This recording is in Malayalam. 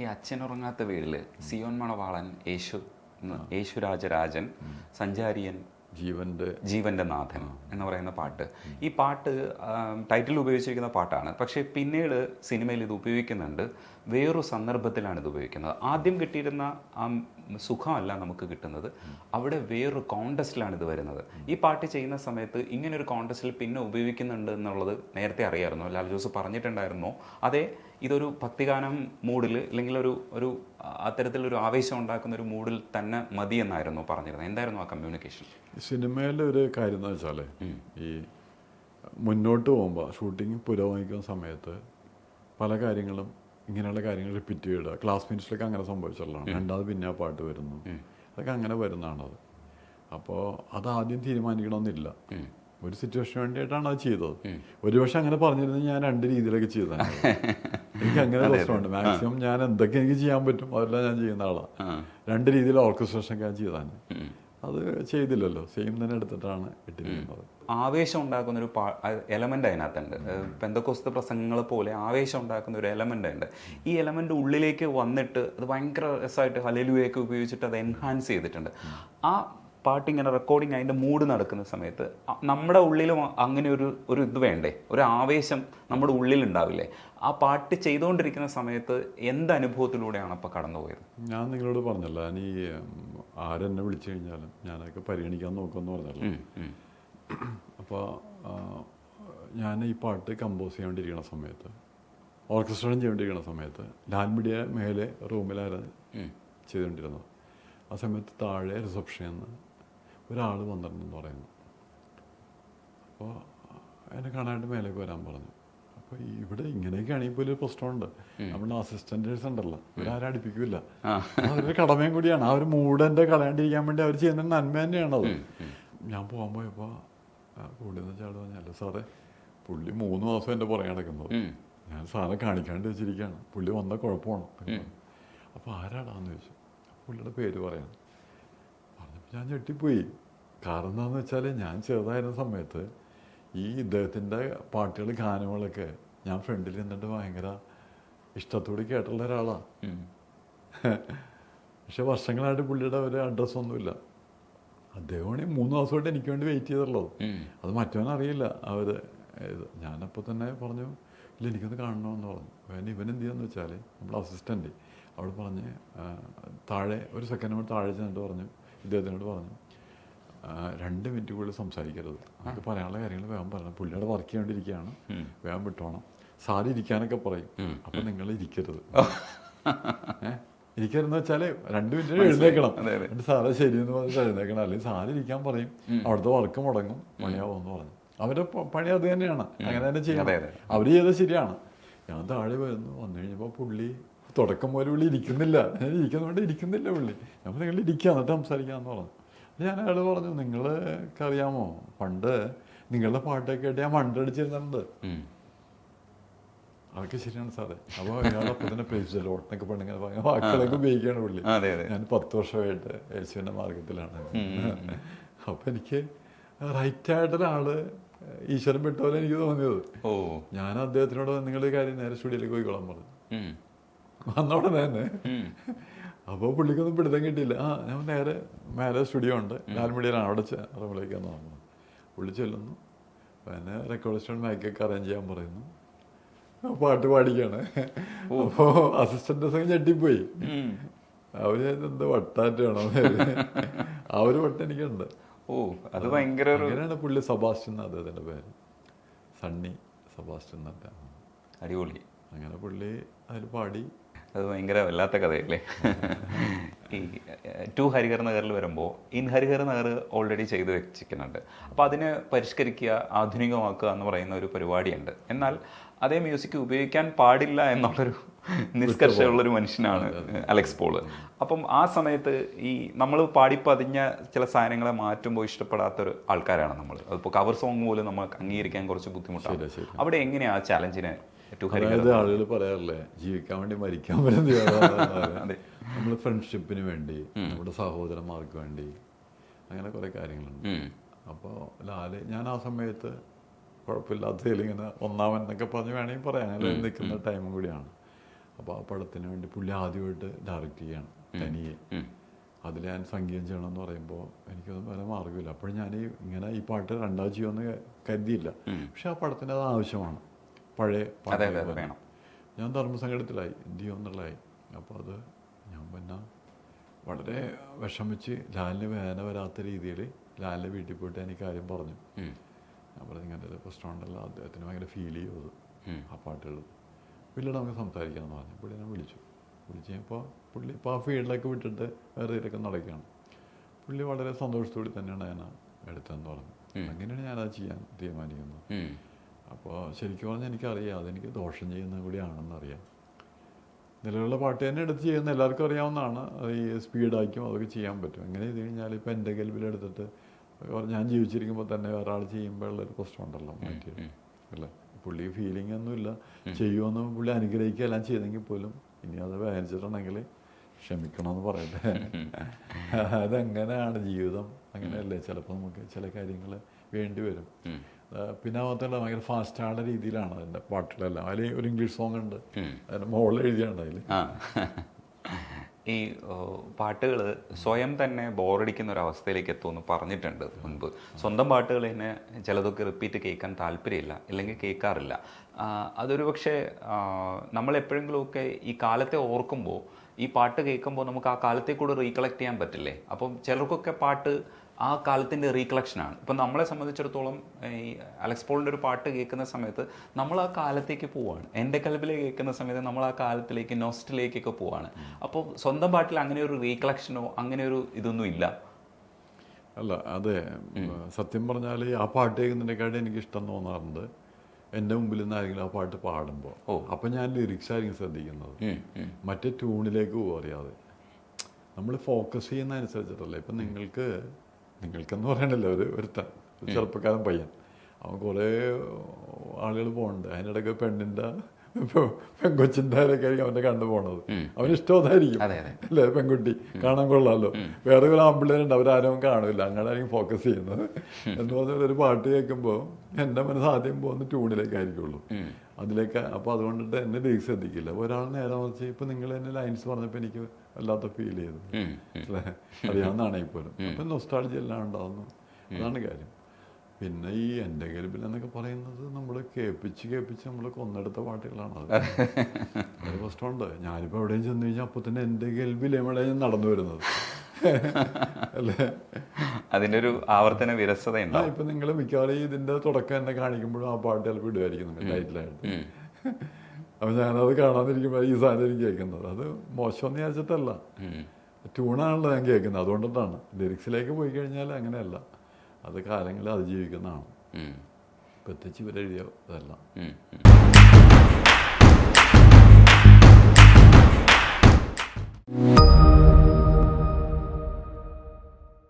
ഈ അച്ഛനുറങ്ങാത്ത വീടിൽ സിയോൻ മണവാളൻ യേശു യേശുരാജരാജൻ സഞ്ചാരിയൻ ജീവന്റെ ജീവന്റെ നാഥൻ എന്ന് പറയുന്ന പാട്ട്. ഈ പാട്ട് ടൈറ്റിൽ ഉപയോഗിച്ചിരിക്കുന്ന പാട്ടാണ്. പക്ഷേ പിന്നീട് സിനിമയിൽ ഇത് ഉപയോഗിക്കുന്നുണ്ട്. വേറൊരു സന്ദർഭത്തിലാണ് ഇത് ഉപയോഗിക്കുന്നത്. ആദ്യം കിട്ടിയിരുന്ന ആ സുഖമല്ല നമുക്ക് കിട്ടുന്നത്. അവിടെ വേറൊരു കോണ്ടസ്റ്റിലാണ് ഇത് വരുന്നത്. ഈ പാട്ട് ചെയ്യുന്ന സമയത്ത് ഇങ്ങനെ ഒരു കോണ്ടസ്റ്റിൽ പിന്നെ ഉപയോഗിക്കുന്നുണ്ട് എന്നുള്ളത് നേരത്തെ അറിയാമായിരുന്നു ലാൽ ജോസ് പറഞ്ഞിട്ടുണ്ടായിരുന്നോ. അതെ ഇതൊരു ഭക്തിഗാനം മൂഡിൽ അല്ലെങ്കിൽ ഒരു ഒരു അത്തരത്തിലൊരു ആവേശം ഉണ്ടാക്കുന്ന ഒരു മൂഡിൽ തന്നെ മതി എന്നായിരുന്നു പറഞ്ഞിരുന്നത്. എന്തായിരുന്നു ആ കമ്മ്യൂണിക്കേഷൻ സിനിമയിലെ ഒരു കാര്യം എന്ന് വെച്ചാൽ ഈ മുന്നോട്ട് പോകുമ്പോൾ ഷൂട്ടിംഗ് പുരോഗമിക്കുന്ന സമയത്ത് പല കാര്യങ്ങളും ഇങ്ങനെയുള്ള കാര്യങ്ങൾ റിപ്പീറ്റ് ചെയ്യുക ക്ലാസ്മേറ്റ്സിലൊക്കെ അങ്ങനെ സംഭവിച്ചുള്ളതാണ് രണ്ടാമത് പിന്നെ ആ പാട്ട് വരുന്നു. അതൊക്കെ അങ്ങനെ വരുന്നതാണത് അപ്പോൾ അത് ആദ്യം തീരുമാനിക്കണമെന്നില്ല. ഒരു സിറ്റുവേഷന് വേണ്ടിയിട്ടാണ് അത് ചെയ്തത്. ഒരുപക്ഷെ അങ്ങനെ പറഞ്ഞിരുന്നെങ്കിൽ ഞാൻ രണ്ട് രീതിയിലൊക്കെ ചെയ്തതാണ്. എനിക്ക് അങ്ങനെ പ്രശ്നമുണ്ട്. മാക്സിമം ഞാൻ എന്തൊക്കെ എനിക്ക് ചെയ്യാൻ പറ്റും അതെല്ലാം ഞാൻ ചെയ്യുന്ന ആളാണ്. രണ്ട് രീതിയിൽ ഓർക്കസ്ട്രേഷൻ ഞാൻ ചെയ്താണ് അത് ചെയ്തില്ലല്ലോ. സെയിം തന്നെ എടുത്തിട്ടാണ് ഇട്ടിരിക്കുന്നത്. ആവേശം ഉണ്ടാക്കുന്ന ഒരു എലമെന്റ് അതിനകത്തുണ്ട്. പെന്തക്കോസ്ത പ്രസംഗങ്ങൾ പോലെ ആവേശം ഉണ്ടാക്കുന്ന ഒരു എലമെന്റ് ഉണ്ട്. ഈ എലമെന്റ് ഉള്ളിലേക്ക് വന്നിട്ട് അത് ഭയങ്കര രസമായിട്ട് ഹലലുവയൊക്കെ ഉപയോഗിച്ചിട്ട് അത് എൻഹാൻസ് ചെയ്തിട്ടുണ്ട്. ആ പാട്ട് ഇങ്ങനെ റെക്കോർഡിങ് അതിന്റെ മൂഡ് നടക്കുന്ന സമയത്ത് നമ്മുടെ ഉള്ളിലും അങ്ങനെ ഒരു ഒരു ഇത് വേണ്ടേ? ഒരു ആവേശം നമ്മുടെ ഉള്ളിലുണ്ടാവില്ലേ? ആ പാട്ട് ചെയ്തുകൊണ്ടിരിക്കുന്ന സമയത്ത് എന്ത് അനുഭവത്തിലൂടെയാണ് അപ്പോൾ കടന്നുപോയത്? ഞാൻ നിങ്ങളോട് പറഞ്ഞല്ലോ ഞാൻ ഈ ആരെന്നെ വിളിച്ചു കഴിഞ്ഞാലും ഞാനൊക്കെ പരിഗണിക്കാൻ നോക്കുമെന്ന് പറഞ്ഞല്ലോ. അപ്പോൾ ഞാൻ ഈ പാട്ട് കമ്പോസ് ചെയ്യാണ്ടിരിക്കുന്ന സമയത്ത് ഓർക്കസ്ട്രേഷൻ ചെയ്യേണ്ടിരിക്കുന്ന സമയത്ത് ലാൽമിഡിയ മേലെ റൂമിലായിരുന്നു. ചെയ്തുകൊണ്ടിരുന്നത് ആ സമയത്ത് താഴെ റിസപ്ഷനിൽ നിന്ന് ഒരാൾ വന്നിട്ടുണ്ടെന്ന് പറയുന്നു. അപ്പോൾ എന്നെ കാണാനായിട്ട് മേലേക്ക് വരാൻ പറഞ്ഞു. അപ്പോൾ ഇവിടെ ഇങ്ങനെയൊക്കെയാണെങ്കിൽ പോലും ഒരു പ്രശ്നമുണ്ട്. നമ്മുടെ അസിസ്റ്റന്റേഴ്സ് ഉണ്ടല്ലോ. ഇവരാരും അടുപ്പിക്കില്ല അവരുടെ കടമയും കൂടിയാണ്. ആ ഒരു മൂടന്റെ കളയാണ്ടിരിക്കാൻ വേണ്ടി അവർ ചെയ്യുന്ന നന്മ തന്നെയാണത്. ഞാൻ പോകാൻ പോയപ്പോൾ എന്ന് വെച്ചാൽ പറഞ്ഞല്ലോ സാറേ പുള്ളി മൂന്ന് മാസം എന്റെ പുറകെ നടക്കുന്നത് ഞാൻ സാറെ കാണിക്കാണ്ട് വെച്ചിരിക്കുകയാണ്. പുള്ളി വന്നാൽ കുഴപ്പമാണ്? അപ്പോൾ ആരാടാന്ന് ചോദിച്ചു. പുള്ളിയുടെ പേര് പറയാം. ഞാൻ ഞെട്ടിപ്പോയി. കാരണം എന്താണെന്ന് വെച്ചാൽ ഞാൻ ചെറുതായിരുന്ന സമയത്ത് ഈ ഇദ്ദേഹത്തിന്റെ പാട്ടുകൾ ഗാനങ്ങളൊക്കെ ഞാൻ ഫ്രണ്ടിൽ നിന്നിട്ട് ഭയങ്കര ഇഷ്ടത്തോടെ കേട്ടുള്ള ഒരാളാണ്. പക്ഷെ വർഷങ്ങളായിട്ട് പുള്ളിയുടെ ഒരു അഡ്രസ്സൊന്നുമില്ല അദ്ദേഹമാണ് മൂന്ന് ദിവസമായിട്ട് എനിക്ക് വേണ്ടി വെയിറ്റ് ചെയ്തിട്ടുള്ളത്. അത് മറ്റവനറിയില്ല അവർ ഞാനപ്പോൾ തന്നെ പറഞ്ഞു ഇല്ല എനിക്കൊന്ന് കാണണമെന്ന് പറഞ്ഞു. പിന്നെ ഇവൻ എന്ത് ചെയ്യാന്ന് വെച്ചാൽ നമ്മുടെ അസിസ്റ്റന്റ് അവിടെ പറഞ്ഞ് താഴെ ഒരു സെക്കൻഡ് നമ്മൾ താഴെ ചെന്നിട്ട് പറഞ്ഞു ഇദ്ദേഹത്തിനോട് പറഞ്ഞു രണ്ട് മിനിറ്റ് കൂടുതൽ സംസാരിക്കരുത്. നമുക്ക് പറയാനുള്ള കാര്യങ്ങൾ വേഗം പറയണം. പുള്ളിയുടെ വർക്ക് ചെയ്യേണ്ടിയിരിക്കുകയാണ് വേഗം വിട്ടോണം. സാരി ഇരിക്കാനൊക്കെ പറയും. അപ്പം നിങ്ങൾ ഇരിക്കരുത്. ഏഹ് ഇരിക്കരുതെന്ന് വെച്ചാൽ രണ്ട് മിനിറ്റ് എഴുന്നേക്കണം എന്നിട്ട് സാറേ ശരിയെന്ന് പറഞ്ഞിട്ട് എഴുന്നേക്കണം അല്ലെങ്കിൽ സാറ് ഇരിക്കാൻ പറയും. അവിടുത്തെ വർക്ക് മുടങ്ങും. പണിയാവുമെന്ന് പറഞ്ഞു. അവരുടെ പണി അത് തന്നെയാണ്. അങ്ങനെ തന്നെ ചെയ്യണം. അവർ ചെയ്തത് ശരിയാണ്. ഞാൻ താഴെ വരുന്നു വന്നു കഴിഞ്ഞപ്പോൾ പുള്ളി തുടക്കം പോലെ പുള്ളി ഇരിക്കുന്നില്ല. ഞാൻ ഇരിക്കുന്നതുകൊണ്ട് ഇരിക്കുന്നില്ല പുള്ളി. നമ്മൾ നിങ്ങൾ ഇരിക്കുക എന്നിട്ട് സംസാരിക്കാമെന്ന് പറഞ്ഞു. ഞാൻ അയാൾ പറഞ്ഞു നിങ്ങൾക്ക് അറിയാമോ? പണ്ട് നിങ്ങളുടെ പാട്ടൊക്കെ കേട്ട് ഞാൻ മണ്ടടിച്ചിരുന്നുണ്ട്. അതൊക്കെ ശരിയാണ് സാറേ. അപ്പോൾ അയാളപ്പോൾ തന്നെ പ്രേസിച്ച ലോട്ടനൊക്കെ പെണ്ണിങ്ങനെ പറഞ്ഞ വാക്കുകളൊക്കെ ഉപയോഗിക്കുകയാണ് പുള്ളി. ഞാൻ പത്ത് വർഷമായിട്ട് യേശുവിന്റെ മാർഗത്തിലാണ്. അപ്പോൾ എനിക്ക് റൈറ്റ് ആയിട്ടൊരാൾ ഈശ്വരൻ പോലെ എനിക്ക് തോന്നിയത്. ഓ. ഞാൻ അദ്ദേഹത്തിനോട് നിങ്ങൾ കാര്യം നേരെ സ്റ്റുഡിയോയിലേക്ക് പോയിക്കോളാൻ പറഞ്ഞു. ഉടനെ തന്നെ. അപ്പോൾ പുള്ളിക്കൊന്നും പിടുത്തം കിട്ടിയില്ല. ആ ഞാൻ നേരെ മേലെ സ്റ്റുഡിയോ ഉണ്ട്. ലാൽമീഡിയയിലാണ് അവിടെ റൂമിലേക്കാന്ന് തുടങ്ങുന്നത്. പുള്ളി ചെല്ലുന്നു. പിന്നെ റെക്കോർഡ് സ്റ്റോൺ മൈക്കൊക്കെ അറേഞ്ച് ചെയ്യാൻ പറയുന്നു. പാട്ട് പാടിക്കാണ്. അപ്പോൾ അസിസ്റ്റന്റ് സംഘം ഞെട്ടിപ്പോയി. അവർ എന്ത് വട്ടാറ്റാണോ ആ ഒരു വട്ടം എനിക്കുണ്ട്. ഓ അത് ഭയങ്കര അങ്ങനെയാണ് പുള്ളി സബാസ്റ്റ്യൻ അദ്ദേഹത്തിന്റെ പേര്. സണ്ണി സബാസ്റ്റ്യൻ എന്നല്ല അടിപൊളി. അങ്ങനെ പുള്ളി അതിൽ പാടി. അത് ഭയങ്കര വല്ലാത്ത കഥയല്ലേ? ഈ ടു ഹരിഹർ നഗറിൽ വരുമ്പോൾ ഇൻ ഹരിഹർ നഗർ ഓൾറെഡി ചെയ്തു വെച്ചിരിക്കുന്നുണ്ട്. അപ്പോൾ അതിനെ പരിഷ്കരിക്കുക ആധുനികമാക്കുക എന്ന് പറയുന്ന ഒരു പരിപാടിയുണ്ട്. എന്നാൽ അതേ മ്യൂസിക് ഉപയോഗിക്കാൻ പാടില്ല എന്നുള്ളൊരു നിഷ്കർഷമുള്ളൊരു മനുഷ്യനാണ് അലക്സ് പോൾ അപ്പം ആ സമയത്ത് ഈ നമ്മൾ പാടിപ്പതിഞ്ഞ ചില സാധനങ്ങളെ മാറ്റുമ്പോൾ ഇഷ്ടപ്പെടാത്തൊരു ആൾക്കാരാണ് നമ്മൾ. അതിപ്പോൾ കവർ സോങ് പോലും നമ്മൾ അംഗീകരിക്കാൻ കുറച്ച് ബുദ്ധിമുട്ടാണ്. അവിടെ എങ്ങനെയാണ് ആ ചാലഞ്ചിനെ അതായത് ആളുകൾ പറയാറില്ലേ ജീവിക്കാൻ വേണ്ടി മരിക്കാൻ അതെ. നമ്മൾ ഫ്രണ്ട്ഷിപ്പിന് വേണ്ടി നമ്മുടെ സഹോദരന്മാർക്ക് വേണ്ടി അങ്ങനെ കുറേ കാര്യങ്ങളുണ്ട്. അപ്പോൾ ലാൽ ഞാൻ ആ സമയത്ത് കുഴപ്പമില്ലാത്തതിൽ ഇങ്ങനെ ഒന്നാമൻ എന്നൊക്കെ പറഞ്ഞ് വേണമെങ്കിൽ പറയാം. അങ്ങനെ നിൽക്കുന്ന ടൈമും കൂടിയാണ്. അപ്പോൾ ആ പടത്തിന് വേണ്ടി പുള്ളി ആദ്യമായിട്ട് ഡയറക്റ്റ് ചെയ്യാണ് തനിയെ. അതിൽ ഞാൻ സംഗീതം ചെയ്യണമെന്ന് പറയുമ്പോൾ എനിക്കൊന്നും വേറെ മാർഗമില്ല. അപ്പോൾ ഞാൻ ഈ ഇങ്ങനെ ഈ പാട്ട് രണ്ടാഴ്ച ചെയ്യുമെന്ന് കരുതിയില്ല. പക്ഷെ ആ പടത്തിന് അത് ആവശ്യമാണ്. പഴയ. വേണം. ഞാൻ ധർമ്മസങ്കടത്തിലായി എന്ത് ചെയ്യുമെന്നുള്ളതായി അപ്പോൾ അത് ഞാൻ പിന്നെ വളരെ വിഷമിച്ച് ലാലിന് വേദന വരാത്ത രീതിയിൽ ലാലിന്റെ വീട്ടിൽ പോയിട്ട് എനിക്ക് കാര്യം പറഞ്ഞു. ഞാൻ പറഞ്ഞു ഇങ്ങനത്തെ പ്രശ്നമുണ്ടല്ലോ അദ്ദേഹത്തിന് ഭയങ്കര ഫീൽ ചെയ്യും ആ പാട്ടുകൾ പിന്നീട് നമുക്ക് സംസാരിക്കാമെന്ന് പറഞ്ഞു. പുള്ളി ഞാൻ വിളിച്ചു. വിളിച്ച് കഴിഞ്ഞപ്പോൾ പുള്ളി ഇപ്പോൾ ആ ഫീൽഡിലൊക്കെ വിട്ടിട്ട് വേറെ ഇതിലൊക്കെ നടക്കുകയാണ്. പുള്ളി വളരെ സന്തോഷത്തോടെ തന്നെയാണ് ഞാൻ എടുത്തതെന്ന് പറഞ്ഞു. അങ്ങനെയാണ് ഞാനത് ചെയ്യാൻ തീരുമാനിക്കുന്നത്. അപ്പോൾ ശരിക്കും പറഞ്ഞാൽ എനിക്കറിയാം. അതെനിക്ക് ദോഷം ചെയ്യുന്ന കൂടിയാണെന്ന് അറിയാം നിലവിലുള്ള പാട്ട് തന്നെ എടുത്ത് ചെയ്യുന്ന എല്ലാവർക്കും അറിയാവുന്നതാണ്. അത് ഈ സ്പീഡാക്കും അതൊക്കെ ചെയ്യാൻ പറ്റും. എങ്ങനെ ചെയ്ത് കഴിഞ്ഞാൽ ഇപ്പോൾ എന്റെ കൽവിലെടുത്തിട്ട് ഞാൻ ജീവിച്ചിരിക്കുമ്പോൾ തന്നെ ഒരാൾ ചെയ്യുമ്പോൾ ഉള്ളൊരു പ്രശ്നമുണ്ടല്ലോ മാറ്റി. അല്ലേ? പുള്ളി ഫീലിംഗ് ഒന്നുമില്ല. ചെയ്യുമെന്ന് പുള്ളി അനുഗ്രഹിക്കുക എല്ലാം ചെയ്തെങ്കിൽ പോലും ഇനി അത് വേദനിച്ചിട്ടുണ്ടെങ്കിൽ ക്ഷമിക്കണമെന്ന് പറയട്ടെ. അതെങ്ങനെയാണ് ജീവിതം? അങ്ങനെയല്ലേ ചിലപ്പോൾ നമുക്ക് ചില കാര്യങ്ങൾ വേണ്ടി വരും പിന്നെ മാത്രമല്ല ഭയങ്കര ഫാസ്റ്റാണ് രീതിയിലാണ് അതിന്റെ പാട്ടിലെല്ലാം അതിൽ ഒരു ഇംഗ്ലീഷ് സോങ് ഉണ്ട്. അതിന്റെ മുകളിൽ എഴുതിയാണ് അതിൽ ഈ പാട്ടുകൾ സ്വയം തന്നെ ബോറടിക്കുന്ന ഒരു അവസ്ഥയിലേക്ക് എത്തുമെന്ന് പറഞ്ഞിട്ടുണ്ട് മുൻപ്. സ്വന്തം പാട്ടുകൾ തന്നെ ചിലതൊക്കെ റിപ്പീറ്റ് കേൾക്കാൻ താല്പര്യമില്ല അല്ലെങ്കിൽ കേൾക്കാറില്ല. അതൊരു പക്ഷേ നമ്മളെപ്പോഴെങ്കിലുമൊക്കെ ഈ കാലത്തെ ഓർക്കുമ്പോൾ ഈ പാട്ട് കേൾക്കുമ്പോൾ നമുക്ക് ആ കാലത്തെ കൂടെ റീകളക്ട് ചെയ്യാൻ പറ്റില്ലേ? അപ്പം ചിലർക്കൊക്കെ പാട്ട് ആ കാലത്തിന്റെ റീകളക്ഷനാണ്. ഇപ്പം നമ്മളെ സംബന്ധിച്ചിടത്തോളം ഈ അലക്സ് പോളിന്റെ ഒരു പാട്ട് കേൾക്കുന്ന സമയത്ത് നമ്മൾ ആ കാലത്തേക്ക് പോവാണ്. എന്റെ കൽബിലേക്ക് കേൾക്കുന്ന സമയത്ത് നമ്മൾ ആ കാലത്തിലേക്ക് നോസ്റ്റിലേക്കൊക്കെ പോവാണ്. അപ്പോൾ സ്വന്തം പാട്ടിൽ അങ്ങനെ ഒരു റീകളക്ഷനോ അങ്ങനെ ഒരു ഇതൊന്നും ഇല്ല. അല്ല അതെ. സത്യം പറഞ്ഞാൽ ആ പാട്ട് കേൾക്കുന്നതിനെക്കാട്ടും എനിക്ക് ഇഷ്ടം തോന്നാറുണ്ട്. എന്റെ മുമ്പിൽ നിന്ന് ആരെങ്കിലും ആ പാട്ട് പാടുമ്പോൾ. ഓ. അപ്പം ഞാൻ ലിറിക്സ് ആയിരിക്കും ശ്രദ്ധിക്കുന്നത്. മറ്റേ ട്യൂണിലേക്ക് പോകും അറിയാതെ നമ്മൾ ഫോക്കസ് ചെയ്യുന്ന അനുസരിച്ചിട്ടല്ലേ ഇപ്പം നിങ്ങൾക്ക് നിങ്ങൾക്കെന്ന് പറയണല്ലോ ഒരു ഒരുത്തൻ ഒരു ചെറുപ്പക്കാരൻ പയ്യൻ. അവൻ കുറേ ആളുകൾ പോകുന്നുണ്ട് അതിനിടയ്ക്ക് പെണ്ണിന്റെ പെങ്കൊച്ചിന്റെ ആയിരിക്കും അവന്റെ കണ്ടു പോണത്. അവന് അതെ. അല്ലേ പെൺകുട്ടി? കാണാൻ കൊള്ളാമല്ലോ വേറെ ഒരു ആമ്പിള്ളേരുണ്ട് അവരാരും കാണില്ല. അങ്ങനെ ആയിരിക്കും ഫോക്കസ് ചെയ്യുന്നത് എന്ന് പറഞ്ഞാൽ ഒരു പാട്ട് കേൾക്കുമ്പോൾ എന്റെ മനസ്സ് ആദ്യം പോകുന്ന ട്യൂണിലേക്കായിരിക്കുള്ളൂ അതിലേക്ക് അപ്പോൾ അതുകൊണ്ടിട്ട് എന്നെ ലിറിക്സ് ശ്രദ്ധിക്കില്ല. ഒരാൾ നേരെ മറിച്ച് ഇപ്പം നിങ്ങൾ എന്നെ ലൈൻസ് പറഞ്ഞപ്പോൾ എനിക്ക് വല്ലാത്ത ഫീൽ ചെയ്തു. അറിയാവുന്നതാണെങ്കിൽ പോലും അപ്പം നൊസ്റ്റാളജി എല്ലാം ഉണ്ടാവുന്നു. അതാണ് കാര്യം. പിന്നെ ഈ എന്റെ കരുപ്പിൽ എന്നൊക്കെ പറയുന്നത് നമ്മൾ കേൾപ്പിച്ച് കേൾപ്പിച്ച് നമ്മൾ കൊന്നെടുത്ത പാട്ടുകളാണ് അത്. അത് പ്രശ്നമുണ്ട് ഞാനിപ്പോൾ എവിടെയും ചെന്ന് കഴിഞ്ഞാൽ അപ്പോൾ തന്നെ എന്റെ കേൾവിൽ എവിടെയും നടന്നു വരുന്നത്? അതിന്റെ ഒരു ആവർത്തന വിരസതയുണ്ട് ഇപ്പൊ നിങ്ങൾ മിക്കവാറും ഇതിന്റെ തുടക്കം തന്നെ കാണിക്കുമ്പോഴും ആ പാട്ട് ചിലപ്പോൾ ഇടുമായിരിക്കും നിങ്ങൾ ടൈറ്റിലായിട്ട്. അപ്പം ഞാനത് കാണാതിരിക്കുമ്പോൾ ഈ സാധനം എനിക്ക് കേൾക്കുന്നത്. അത് മോശമെന്ന് വിചാരിച്ചിട്ടല്ല. ട്യൂണാണല്ലോ ഞാൻ കേൾക്കുന്നത്. അതുകൊണ്ടിട്ടാണ്. ലിറിക്സിലേക്ക് പോയി കഴിഞ്ഞാൽ അങ്ങനെയല്ല. അത് കാലങ്ങളിൽ അതിജീവിക്കുന്നതാണ്. ഉം. പ്രത്യേകിച്ച് ഇവരെഴുതിയ ഇതെല്ലാം.